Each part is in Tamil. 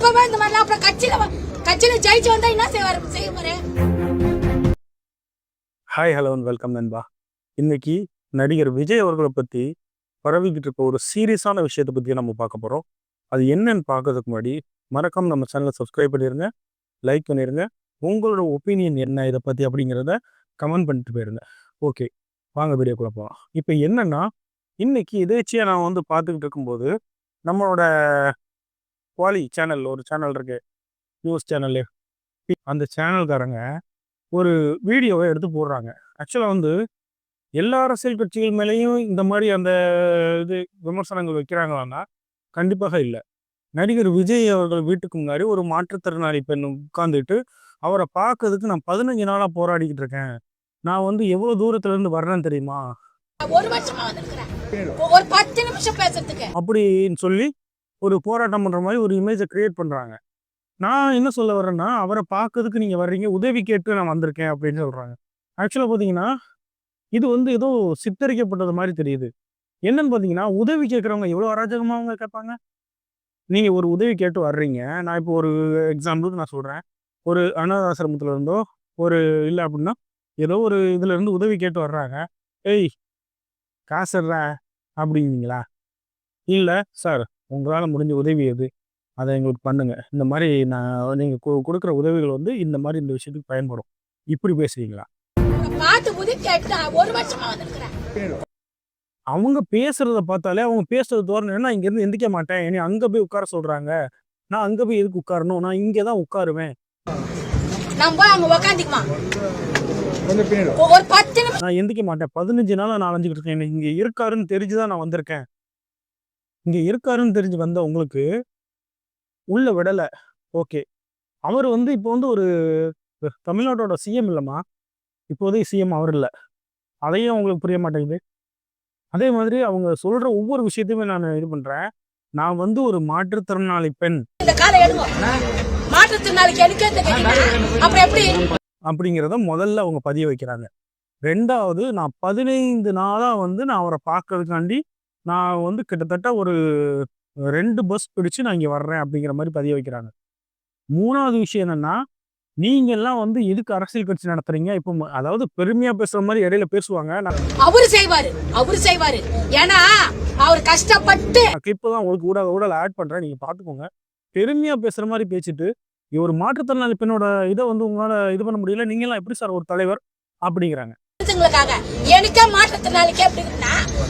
இப்பவே இந்த மாதிரிலாம் அப்புறம் கட்சியில கட்சியில ஜெயிச்சு வந்தா என்ன செய்வார்? செய்ய போறேன் ஹாய் ஹலோ வெல்கம் நண்பா. இன்னைக்கு நடிகர் விஜய் அவர்களை பற்றி பரவிக்கிட்டு இருக்க ஒரு சீரியஸான விஷயத்தை பற்றி நம்ம பார்க்க போகிறோம் அது என்னன்னு பார்க்கறதுக்கு முன்னாடி மறக்காம நம்ம சேனலை சப்ஸ்கிரைப் பண்ணிடுங்க லைக் பண்ணிடுங்க உங்களோட ஒப்பீனியன் என்ன இதை பற்றி அப்படிங்கிறத கமெண்ட் பண்ணிட்டு போயிருங்க. ஓகே வாங்க வீடியோக்குள்ள போகலாம் இப்போ என்னன்னா இன்னைக்கு எதேச்சியாக நான் வந்து பார்த்துக்கிட்டு இருக்கும்போது நம்மளோட குவாலி சேனல் ஒரு சேனல் இருக்கு. நியூஸ் சேனல் அந்த சேனல்காரங்க ஒரு வீடியோவை எடுத்து போடுறாங்க. ஆக்சுவலாக வந்து எல்லா அரசியல் கட்சிகள் மேலேயும் இந்த மாதிரி அந்த இது விமர்சனங்கள் வைக்கிறாங்களான்னா கண்டிப்பாக இல்லை. நடிகர் விஜய் அவர்கள் வீட்டுக்கு முன்னாடி ஒரு மாற்றுத்திறனாளி பெண் உட்காந்துட்டு அவரை பார்க்கறதுக்கு நான் பதினஞ்சு நாளாக போராடிக்கிட்டு இருக்கேன். நான் வந்து எவ்வளோ தூரத்துல இருந்து வர்றேன்னு தெரியுமா? ஒரு வருஷமா வந்திருக்கிறேன். ஒரு பத்து நிமிஷம் பேசுறதுக்கு. அப்படின்னு சொல்லி ஒரு போராட்டம் பண்ணுற மாதிரி ஒரு இமேஜை க்ரியேட் பண்ணுறாங்க நான் என்ன சொல்ல வர்றேன்னா அவரை பார்க்கறதுக்கு நீங்கள் வர்றீங்க உதவி கேட்டு நான் வந்திருக்கேன் அப்படின்னு சொல்கிறாங்க ஆக்சுவலாக பார்த்தீங்கன்னா இது வந்து ஏதோ சித்தரிக்கப்பட்டது மாதிரி தெரியுது. என்னன்னு பார்த்தீங்கன்னா உதவி கேட்குறவங்க எவ்வளோ அராஜகமாக அவங்க கேட்பாங்க? நீங்கள் ஒரு உதவி கேட்டு வர்றீங்க. நான் இப்போ ஒரு எக்ஸாம்பிளுக்கு நான் சொல்கிறேன் ஒரு அனாதாசிரமத்தில் இருந்தோ ஒரு இல்லை அப்படின்னா ஏதோ ஒரு இதுல இருந்து உதவி கேட்டு வர்றாங்க. ஏய் காசுடுற அப்படிங்களா இல்லை சார். உங்களால் முடிஞ்ச உதவி எது? அதை எங்களுக்கு பண்ணுங்க. இந்த மாதிரி நான் நீங்கள் கொடுக்குற உதவிகள் வந்து இந்த மாதிரி இந்த விஷயத்துக்கு பயன்படும். இப்படி பேசுறீங்களா? அவங்க பேசுறத பார்த்தாலே அவங்க பேசுறது தோரணை நான் இங்கேருந்து எந்திக்க மாட்டேன். என்னை அங்கே போய் உட்கார சொல்கிறாங்க நான் அங்கே போய் எதுக்கு உட்காரணும்? நான் இங்கே தான் உட்காருவேன். நான் எந்திக்க மாட்டேன். பதினஞ்சு நாளாக நான் அலைஞ்சிக்கிட்டு இருக்கேன். இங்கே இருக்காருன்னு தெரிஞ்சு தான் நான் வந்திருக்கேன். இங்கே இருக்காருன்னு தெரிஞ்சு வந்த உங்களுக்கு உள்ள விடலை. ஓகே. அவர் வந்து இப்போ வந்து ஒரு தமிழ்நாட்டோட சிஎம் இல்லைம்மா. இப்போதைக்கு சிஎம் அவர் இல்லை. அதையும் அவங்களுக்கு புரிய மாட்டேங்குது. அதே மாதிரி அவங்க சொல்கிற ஒவ்வொரு விஷயத்தையுமே நான் இது பண்ணுறேன் நான் வந்து ஒரு மாற்றுத்திறனாளி பெண். அப்படிங்கிறத முதல்ல அவங்க பதிய வைக்கிறாங்க. ரெண்டாவது நான் பதினைந்து நாளாக வந்து நான் அவரை பார்க்கறதுக்காண்டி நான் வந்து கிட்டத்தட்ட ஒரு ரெண்டு பஸ் பிடிச்சு நான் இங்கே வர்றேன் அப்படிங்கிற மாதிரி பதிய வைக்கிறாங்க. மூணாவது விஷயம் என்னன்னா நீங்க எல்லாம் வந்து எதுக்கு அரசியல் கட்சி நடத்துறீங்க? இப்போ ம- அதாவது பெருமையா பேசுற மாதிரி இடையில பேசுவாங்க. நான் அவரு செய்வாரு அவரு செய்வாரு. ஏன்னா அவர் கஷ்டப்பட்டு கிளிப்பு தான் உங்களுக்கு கூட கூட ஆட் பண்றேன். நீங்க பாத்துக்கோங்க. பெருமையா பேசுற மாதிரி பேசிட்டு ஒரு மாற்றுத்திறனாளி பெண்ணோட இதை வந்து உங்களால இது பண்ண முடியல. நீங்க எல்லாம் எப்படி சார் ஒரு தலைவர்? அப்படிங்கிறாங்க. எனக்கே மாற்றத்தினாலுக்கே அப்படின்னா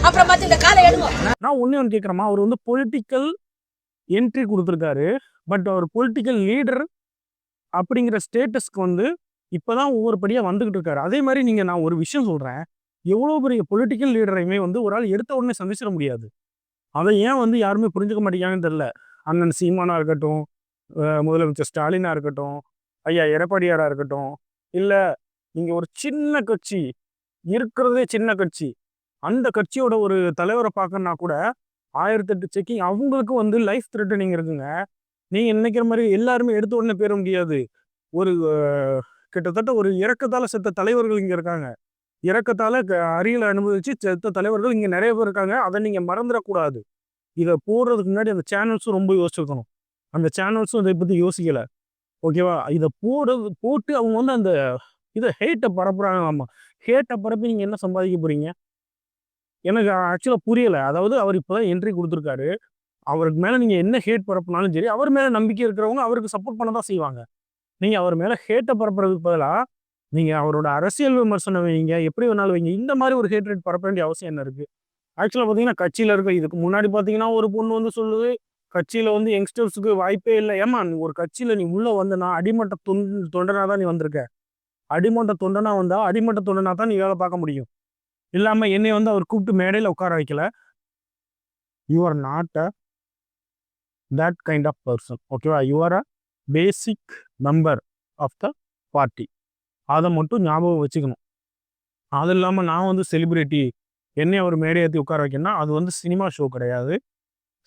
அப்புறம் பார்த்து இந்த காலை எடுங்க. நான் ஒண்ணே ஒன்று கேட்குறேம்மா அவர் வந்து பொலிட்டிக்கல் என்ட்ரி கொடுத்துருக்காரு. பட் அவர் பொலிட்டிக்கல் லீடர் அப்படிங்கிற ஸ்டேட்டஸ்க்கு வந்து இப்போதான் ஒவ்வொரு படியாக வந்துகிட்டு இருக்காரு. அதே மாதிரி நீங்கள் நான் ஒரு விஷயம் சொல்கிறேன் எவ்வளோ பெரிய பொலிட்டிக்கல் லீடரையுமே வந்து ஒரு ஆள் எடுத்த உடனே சந்திச்சிட முடியாது. அதை ஏன் வந்து யாருமே புரிஞ்சுக்க மாட்டேங்காங்கன்னு தெரில அண்ணன் சீமானா இருக்கட்டும் முதலமைச்சர் ஸ்டாலினா இருக்கட்டும் ஐயா எடப்பாடியாரா இருக்கட்டும் இல்லை நீங்கள் ஒரு சின்ன கட்சி இருக்கிறதே சின்ன கட்சி அந்த கட்சியோட ஒரு தலைவரை பார்க்கணுன்னா கூட ஆயிரத்தெட்டு செக்கிங் அவங்களுக்கு வந்து லைஃப் த்ரெட்டனிங் இருக்குங்க. நீங்கள் நினைக்கிற மாதிரி எல்லாருமே எடுத்த உடனே பேர முடியாது. ஒரு கிட்டத்தட்ட ஒரு இறக்கத்தால செத்த தலைவர்கள் இங்கே இருக்காங்க. இறக்கத்தால க- அரியலை அனுபவிச்சு செத்த தலைவர்கள் இங்கே நிறைய பேர் இருக்காங்க. அதை நீங்கள் மறந்துடக்கூடாது. இதை போடுறதுக்கு முன்னாடி அந்த சேனல்ஸும் ரொம்ப யோசிச்சுக்கணும். அந்த சேனல்ஸும் இதை பற்றி யோசிக்கலை. ஓகேவா இதை போடுறது போட்டு அவங்க வந்து அந்த இதை ஹேட்டை பரப்புறாங்க. ஆமாம் ஹேட்டை பரப்பி நீங்கள் என்ன சம்பாதிக்க போறீங்க? எனக்கு ஆக்சுவலாக புரியலை. அதாவது அவர் இப்போதான் என்ட்ரி கொடுத்துருக்காரு. அவருக்கு மேலே நீங்கள் என்ன ஹேட் பரப்புனாலும் சரி அவர் மேலே நம்பிக்கை இருக்கிறவங்க அவருக்கு சப்போர்ட் பண்ண தான் செய்வாங்க. நீங்கள் அவர் மேலே ஹேட்டை பரப்புறதுக்கு பதிலாக நீங்கள் அவரோட அரசியல் விமர்சனம் வைங்க எப்படி வேணாலும் வைங்க இந்த மாதிரி ஒரு ஹேட் ரேட் பரப்ப வேண்டிய அவசியம் என்ன இருக்குது ஆக்சுவலாக பார்த்தீங்கன்னா கட்சியில் இருக்க இதுக்கு முன்னாடி பார்த்தீங்கன்னா ஒரு பொண்ணு வந்து சொல்லுது கட்சியில் வந்து யங்ஸ்டர்ஸுக்கு வாய்ப்பே இல்லை. ஏமா நீ ஒரு கட்சியில் நீ உள்ளே வந்தனா அடிமட்ட தொண் தொண்டனா தான் நீ வந்திருக்க. அடிமட்ட தொண்டனா வந்தால் அடிமட்ட தொண்டனா தான் நீ வேலை பார்க்க முடியும். இல்லாமல் என்னை வந்து அவர் கூப்பிட்டு மேடையில் உட்கார வைக்கல. You are not a that kind of person ஓகேவா you are a basic member of the party அதை மட்டும் ஞாபகம் வச்சுக்கணும். அது இல்லாமல் நான் வந்து செலிப்ரிட்டி என்னை அவர் மேடை ஏற்றி உட்கார வைக்கணும்னா அது வந்து சினிமா ஷோ கிடையாது.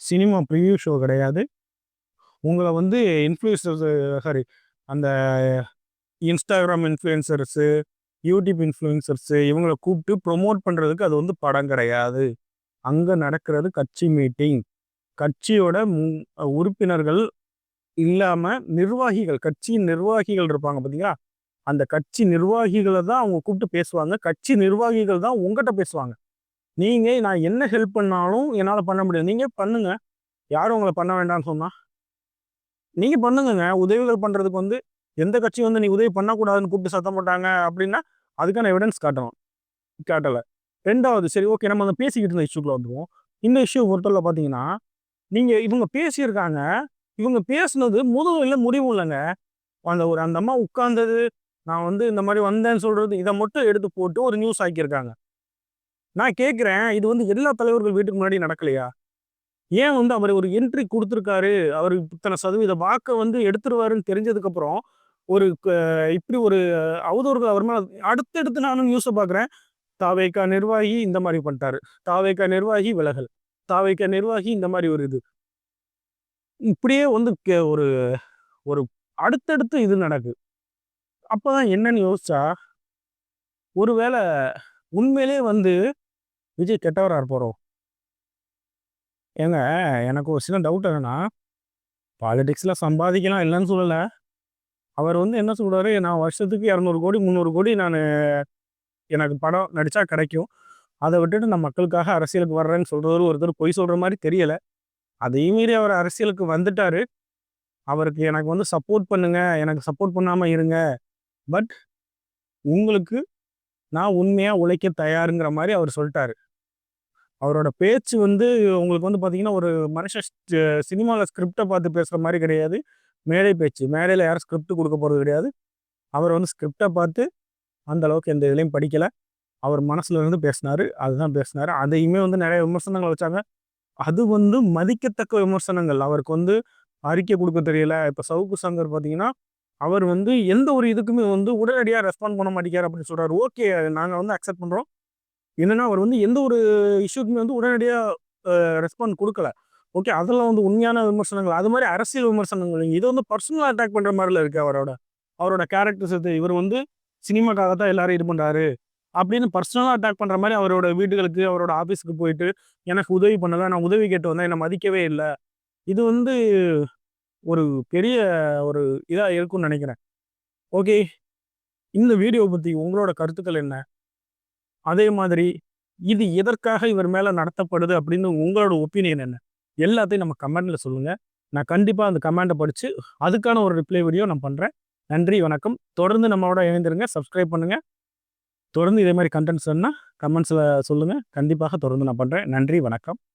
சினிமா ப்ரிவியூ ஷோ கிடையாது. உங்களை வந்து இன்ஃப்ளூயன்சர்ஸ் சாரி அந்த இன்ஸ்டாகிராம் இன்ஃப்ளூயன்சர்ஸு யூடியூப் இன்ஃப்ளூயன்சர்ஸு இவங்களை கூப்பிட்டு ப்ரொமோட் பண்ணுறதுக்கு அது வந்து படம் கிடையாது. அங்கே நடக்கிறது கட்சி மீட்டிங் கட்சியோட மு- உறுப்பினர்கள் இல்லாமல் நிர்வாகிகள் கட்சியின் நிர்வாகிகள் இருப்பாங்க பார்த்தீங்களா அந்த கட்சி நிர்வாகிகளை தான் அவங்க கூப்பிட்டு பேசுவாங்க. கட்சி நிர்வாகிகள் தான் உங்கள்கிட்ட பேசுவாங்க. நீங்கள் நான் என்ன ஹெல்ப் பண்ணாலும் என்னால் பண்ண முடியாது. நீங்கள் பண்ணுங்கள் யாரும் உங்களை பண்ண வேண்டாம்னு சொன்னால் நீங்கள் பண்ணுங்கங்க. உதவிகள் பண்ணுறதுக்கு வந்து எந்த கட்சி வந்து நீ உதவி பண்ணக்கூடாதுன்னு கூப்பிட்டு சத்தம் போட்டாங்க அப்படின்னா அதுக்கான எவிடன்ஸ் காட்டணும். காட்டலை. ரெண்டாவது சரி ஓகே நம்ம அந்த பேசிக்கிட்டு இருந்த இஷ்யூக்குள்ள வந்துடுவோம் இந்த இஷ்யூ பொறுத்தவரை பார்த்தீங்கன்னா நீங்கள் இவங்க பேசியிருக்காங்க. இவங்க பேசுனது முதல் இல்லை முடிவும் இல்லைங்க. அந்த ஒரு அந்த அம்மா உட்கார்ந்தது நான் வந்து இந்த மாதிரி வந்தேன்னு சொல்கிறது இதை மட்டும் எடுத்து போட்டு ஒரு நியூஸ் ஆக்கியிருக்காங்க. நான் கேட்குறேன் இது வந்து எல்லா தலைவர்கள் வீட்டுக்கு முன்னாடி நடக்கலையா? ஏன் வந்து அவர் ஒரு என்ட்ரி கொடுத்துருக்காரு? அவர் இத்தனை சதவீத வாக்கை வந்து எடுத்துருவாருன்னு தெரிஞ்சதுக்கப்புறம் ஒரு க- இப்படி ஒரு அவதூறுகள் அவர் மேலே அடுத்தடுத்து நானும் நியூஸை பார்க்குறேன் தாவேக்கா நிர்வாகி இந்த மாதிரி பண்ணிட்டாரு. தாவேக்கா நிர்வாகி விலகல். தாவேக்கா நிர்வாகி இந்த மாதிரி ஒரு இது. இப்படியே வந்து ஒரு ஒரு அடுத்தடுத்து இது நடக்குது அப்பதான் என்னன்னு யோசிச்சா ஒருவேளை உண்மையிலே வந்து விஜய் கெட்டவராக இருப்பாரோ? ஏங்க எனக்கு ஒரு சின்ன டவுட் என்னன்னா பாலிடிக்ஸில் சம்பாதிக்கலாம் இல்லைன்னு சொல்லலை. அவர் வந்து என்ன சொல்கிறாரு நான் வருஷத்துக்கு இரநூறு கோடி முந்நூறு கோடி நான் எனக்கு படம் நடித்தா கிடைக்கும். அதை விட்டுட்டு நான் மக்களுக்காக அரசியலுக்கு வர்றேன்னு சொல்றவர் ஒருத்தர் பொய் சொல்கிற மாதிரி தெரியலை. அதையும் மீறி அவர் அரசியலுக்கு வந்துட்டார். அவருக்கு எனக்கு வந்து சப்போர்ட் பண்ணுங்க எனக்கு சப்போர்ட் பண்ணாமல் இருங்க. பட் உங்களுக்கு நான் உண்மையாக உழைக்க தயாருங்கிற மாதிரி அவர் சொல்லிட்டாரு. அவரோட பேச்சு வந்து உங்களுக்கு வந்து பார்த்தீங்கன்னா ஒரு மனுஷன் சினிமாவில் ஸ்கிரிப்டை பார்த்து பேசுகிற மாதிரி கிடையாது. மேடை பேச்சு. மேடையில் யாரும் ஸ்கிரிப்ட் கொடுக்க போகிறது கிடையாது. அவர் வந்து ஸ்கிரிப்டை பார்த்து அந்த அளவுக்கு எந்த இதுலையும் படிக்கலை. அவர் மனசுல இருந்து பேசினார். அதுதான் பேசினார். அதையுமே வந்து நிறைய விமர்சனங்கள் வச்சாங்க. அது வந்து மதிக்கத்தக்க விமர்சனங்கள். அவருக்கு வந்து அறிக்கை கொடுக்க தெரியல. இப்போ சவுக்கு சங்கர் பார்த்தீங்கன்னா அவர் வந்து எந்த ஒரு இதுக்குமே வந்து உடனடியாக ரெஸ்பாண்ட் பண்ண மாட்டேங்கிறார் அப்படின்னு சொல்கிறார் ஓகே நாங்கள் வந்து அக்செப்ட் பண்ணுறோம் என்னன்னா அவர் வந்து எந்த ஒரு இஷ்யூக்குமே வந்து உடனடியாக ரெஸ்பாண்ட் கொடுக்கல. ஓகே அதெல்லாம் வந்து உண்மையான விமர்சனங்கள். அது மாதிரி அரசியல் விமர்சனங்கள். இது வந்து பர்சனல் அட்டாக் பண்ணுற மாதிரில இருக்கு அவரோட. அவரோட கேரக்டர்ஸ் இவர் வந்து சினிமாக்காக தான் எல்லாரும் இது பண்ணுறாரு அப்படின்னு பர்சனலாக அட்டாக் பண்ணுற மாதிரி அவரோட வீடுகளுக்கு அவரோட ஆஃபீஸுக்கு போயிட்டு எனக்கு உதவி பண்ணலை நான் உதவி கேட்டு வந்தேன் என்னை மதிக்கவே இல்லை. இது வந்து ஒரு பெரிய ஒரு இதாக இருக்கும்னு நினைக்கிறேன். ஓகே இந்த வீடியோ பற்றி உங்களோட கருத்துக்கள் என்ன? அதே மாதிரி இது எதற்காக இவர் மேலே நடத்தப்படுது அப்படின்னு உங்களோட ஒப்பீனியன் என்ன? எல்லாத்தையும் நம்ம கமெண்டில் சொல்லுங்கள் நான் கண்டிப்பாக அந்த கமெண்ட்டை படித்து அதுக்கான ஒரு ரிப்ளை வீடியோ நான் பண்ணுறேன் நன்றி வணக்கம். தொடர்ந்து நம்மளோட இணைந்திருங்க சப்ஸ்கிரைப் பண்ணுங்கள் தொடர்ந்து இதே மாதிரி கண்டென்ட்ஸ் வேணுன்னா கமெண்ட்ஸில் சொல்லுங்கள் கண்டிப்பாக தொடர்ந்து நான் பண்ணுறேன் நன்றி வணக்கம்.